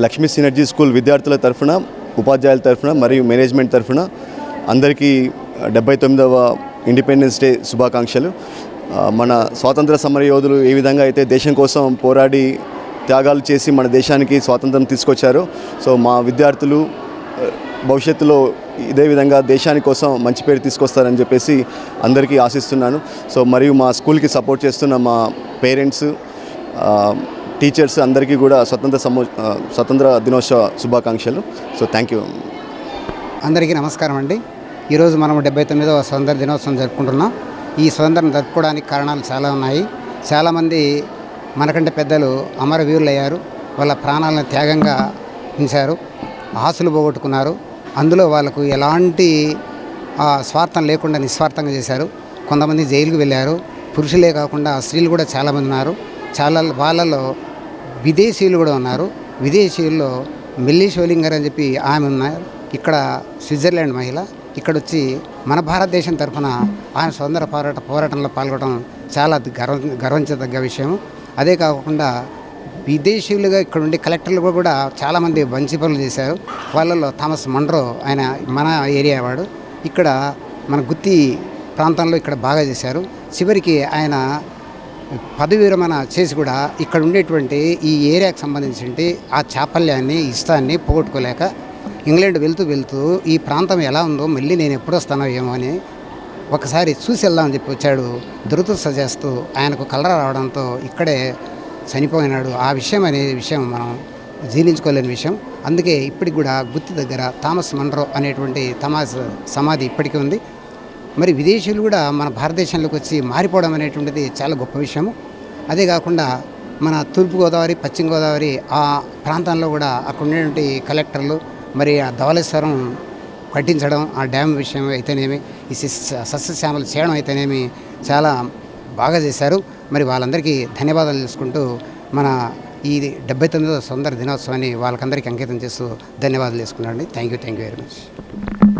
Lakshmi synergy school విద్యార్థుల తరఫున ఉపాధ్యాయుల తరఫున మరియు మేనేజ్మెంట్ తరఫున అందరికీ డెబ్బై తొమ్మిదవ ఇండిపెండెన్స్ డే శుభాకాంక్షలు. మన స్వాతంత్ర సమర యోధులు ఏ విధంగా అయితే దేశం కోసం పోరాడి త్యాగాలు చేసి మన దేశానికి స్వాతంత్రం తీసుకొచ్చారో సో మా విద్యార్థులు భవిష్యత్తులో ఇదే విధంగా దేశాని కోసం మంచి పేరు తీసుకొస్తారని చెప్పేసి అందరికీ ఆశిస్తున్నాను. సో మరియు మా స్కూల్కి సపోర్ట్ చేస్తున్న మా పేరెంట్స్ టీచర్స్ అందరికీ కూడా స్వతంత్ర సమో స్వతంత్ర దినోత్సవ శుభాకాంక్షలు. So thank you. అందరికీ నమస్కారం అండి. ఈరోజు మనం డెబ్బై తొమ్మిదవ స్వతంత్ర దినోత్సవం జరుపుకుంటున్నాం. ఈ స్వతంత్రం జరుపుకోవడానికి కారణాలు చాలా ఉన్నాయి. చాలామంది మనకంటే పెద్దలు అమరవీరులు అయ్యారు వాళ్ళ ప్రాణాలను త్యాగంగా ఉంచారు. ఆశలు పోగొట్టుకున్నారు. అందులో వాళ్ళకు ఎలాంటి స్వార్థం లేకుండా నిస్వార్థంగా చేశారు. కొంతమంది జైలుకు వెళ్ళారు. పురుషులే కాకుండా స్త్రీలు కూడా చాలామంది ఉన్నారు. చాలా వాళ్ళలో విదేశీయులు కూడా ఉన్నారు. విదేశీయుల్లో మిల్లీ షోలింగర్ అని చెప్పి ఆమె ఉన్నారు ఇక్కడ స్విట్జర్లాండ్ మహిళ ఇక్కడ వచ్చి మన భారతదేశం తరఫున ఆమె స్వతంత్ర పోరాట పోరాటంలో పాల్గొనడం చాలా గర్వ గర్వించదగ్గ విషయం. అదే కాకుండా విదేశీయులుగా ఇక్కడ ఉండే కలెక్టర్లు కూడా చాలామంది మంచి పనులు చేశారు. వాళ్ళలో థామస్ మండ్రో ఆయన మన ఏరియా వాడు. ఇక్కడ మన గుత్తి ప్రాంతంలో ఇక్కడ బాగా చేశారు. చివరికి ఆయన పదవి విరమణ చేసి కూడా ఇక్కడ ఉండేటువంటి ఈ ఏరియాకి సంబంధించి ఆ చాపల్యాన్ని ఇష్టాన్ని పోగొట్టుకోలేక ఇంగ్లాండ్ వెళ్తూ వెళ్తూ ఈ ప్రాంతం ఎలా ఉందో మళ్ళీ నేను ఎప్పుడు వస్తానో ఏమో అని ఒకసారి చూసి వెళ్దామని చెప్పి వచ్చాడు. దురదృష్ట చేస్తూ ఆయనకు కలర రావడంతో ఇక్కడే చనిపోయినాడు. ఆ విషయం అనే విషయం మనం జీర్ణించుకోలేని విషయం. అందుకే ఇప్పటికి కూడా గుత్తి దగ్గర థామస్ మన్రో అనేటువంటి తమాస్ సమాధి ఇప్పటికీ ఉంది. మరి విదేశీయులు కూడా మన భారతదేశంలోకి వచ్చి మారిపోవడం అనేటువంటిది చాలా గొప్ప విషయము. అదే కాకుండా మన తూర్పుగోదావరి పశ్చిమ గోదావరి ఆ ప్రాంతంలో కూడా అక్కడ ఉండేటువంటి కలెక్టర్లు మరి ఆ ధవళేశ్వరం కట్టించడం ఆ డ్యామ్ విషయం అయితేనేమి ఈ సస్ సస్యశ్యామలు చేయడం అయితేనేమి చాలా బాగా చేశారు. మరి వాళ్ళందరికీ ధన్యవాదాలు తెలుసుకుంటూ మన ఈ డెబ్బై తొమ్మిదో సుందర దినోత్సవాన్ని వాళ్ళకందరికీ అంకితం చేస్తూ ధన్యవాదాలు చేసుకున్నాండి thank you thank you very much.